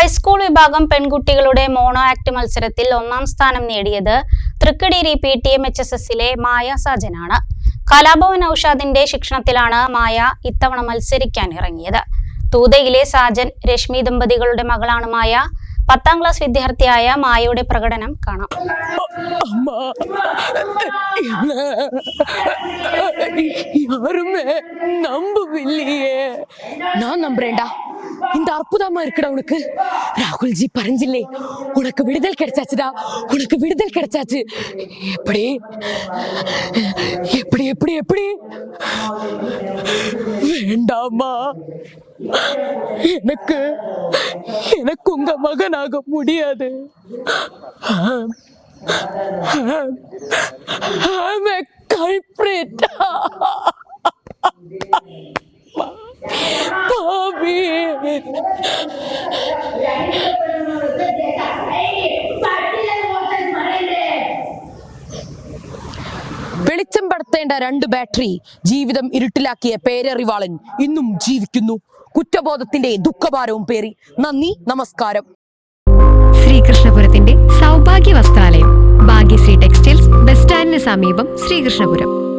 High school വിഭാഗം പെൺകുട്ടികളുടെ mono act മത്സരത്തിൽ ഒന്നാം സ്ഥാനം നേടിയത് Thrikkadiri P T M H S എസിലെ മായ സാജനാണ് കലാഭവൻ ഔഷാദിന്റെ ശിക്ഷണത്തിലാണ് മായ ഇത്തവണ മത്സരിക്കാൻ ഇറങ്ങിയത് തൂതയിലെ സാജൻ രശ്മി ദമ്പതികളുടെ മകളാണ് മായ പത്താം ക്ലാസ് വിദ്യാർത്ഥിയായ മായയുടെ പ്രകടനം കാണാം அம்மா என்ன யாருமே நம்பவில்லையே நான் நம்புறேன்டா இந்த அற்புதமா இருக்குடா உனக்கு ராகுல்ஜி பரஞ்சில்லே உனக்கு விடுதல் கிடைச்சாச்சுடா உனக்கு விடுதல் கிடைச்சாச்சு எப்படி எப்படி எப்படி எப்படி வேண்டாமா எனக்கு எனக்கு உங்க மகனாக முடியாது I'm a culprit. വെളിച്ചം പടത്തേണ്ട രണ്ട് ബാറ്ററി ജീവിതം ഇരുട്ടിലാക്കിയ പേരറിവാളൻ ഇന്നും ജീവിക്കുന്നു. കുറ്റബോധത്തിന്റെ ദുഃഖഭാരവും പേറി. നന്ദി നമസ്കാരം. ശ്രീകൃഷ്ണപുരത്തിന്റെ സൗഭാഗ്യ വസ്ത്രാലയം ഭാഗ്യശ്രീ ടെക്സ്റ്റൈൽസ് ബസ് സ്റ്റാൻഡിന് സമീപം ശ്രീകൃഷ്ണപുരം.